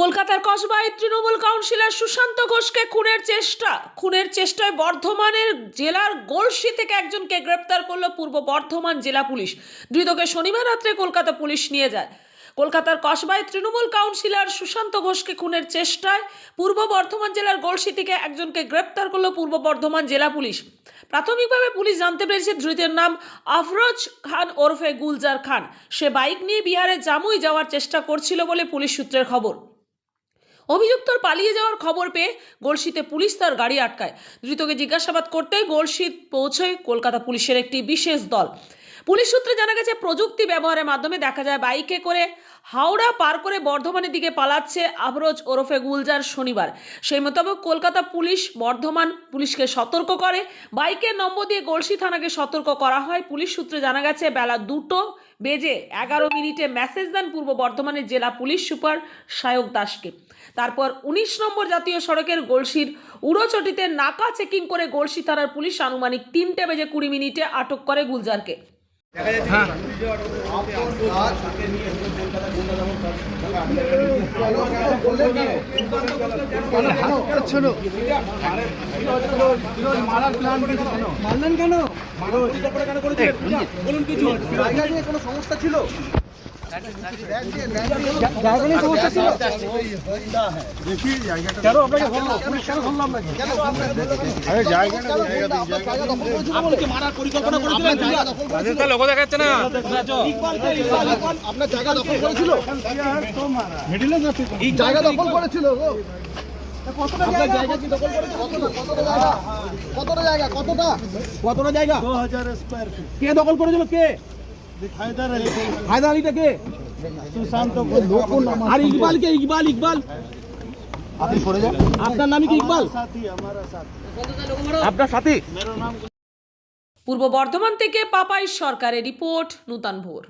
কলকাতার কসবায় তৃণমূল কাউন্সিলর সুশান্ত ঘোষকে খুনের চেষ্টা, খুনের চেষ্টায় বর্ধমানের জেলার গোলসি থেকে একজনকে গ্রেপ্তার করল পূর্ব বর্ধমান জেলা পুলিশ। ধৃতকে শনিবার রাত্রে কলকাতা পুলিশ নিয়ে যায়। কলকাতার কসবায় তৃণমূল কাউন্সিলর সুশান্ত ঘোষকে খুনের চেষ্টায় পূর্ব বর্ধমান জেলার গোলসি থেকে একজনকে গ্রেপ্তার করল পূর্ব বর্ধমান জেলা পুলিশ। প্রাথমিকভাবে পুলিশ জানতে পেরেছে ধৃতের নাম আফরোজ খান ওরফে গুলজার খান। সে বাইক নিয়ে বিহারে জামুই যাওয়ার চেষ্টা করছিল বলে পুলিশ সূত্রের খবর। অভিযুক্তর পালিয়ে যাওয়ার খবর পেয়ে গলসিতে পুলিশ তার গাড়ি আটকায়। ধৃতকে জিজ্ঞাসাবাদ করতে গলসিত পৌঁছয় কলকাতা পুলিশের একটি বিশেষ দল। পুলিশ সূত্রে জানা গেছে, প্রযুক্তি ব্যবহারের মাধ্যমে দেখা যায় বাইকে করে হাওড়া পার করে বর্ধমানের দিকে পালাচ্ছে আবরোজ ওরফে গুলজার শনিবার। সেই মোতাবেক কলকাতা পুলিশ বর্ধমান পুলিশকে সতর্ক করে। বাইকের নম্বর দিয়ে গলসি থানাকে সতর্ক করা হয়। পুলিশ সূত্রে জানা গেছে, বেলা দুটো বেজে এগারো মিনিটে মেসেজ দেন পূর্ব বর্ধমানের জেলা পুলিশ সুপার সায়ক দাসকে। তারপর উনিশ নম্বর জাতীয় সড়কের গলসির উড়োচটিতে নাকা চেকিং করে গলসি থানার পুলিশ আনুমানিক তিনটে বেজে কুড়ি মিনিটে আটক করে গুলজারকে। মারলেন কেন? বলুন কিছু। কোনো সমস্যা ছিল? আপনার জায়গা? দখল করেছিল এই জায়গা? দখল করেছিল কতটা কতটা জায়গা? কতটা জায়গা? কতটা কতটা জায়গা? কে দখল করেছিল? কে? হায়দার আলীটা কে? সুশান্ত আর ইকবাল কে? ইকবাল ইকবাল। আপনি যান। আপনার নাম কি ইকবাল? আপনার সাথী? পূর্ব বর্ধমান থেকে পাপাই সরকারের রিপোর্ট নূতন ভোর।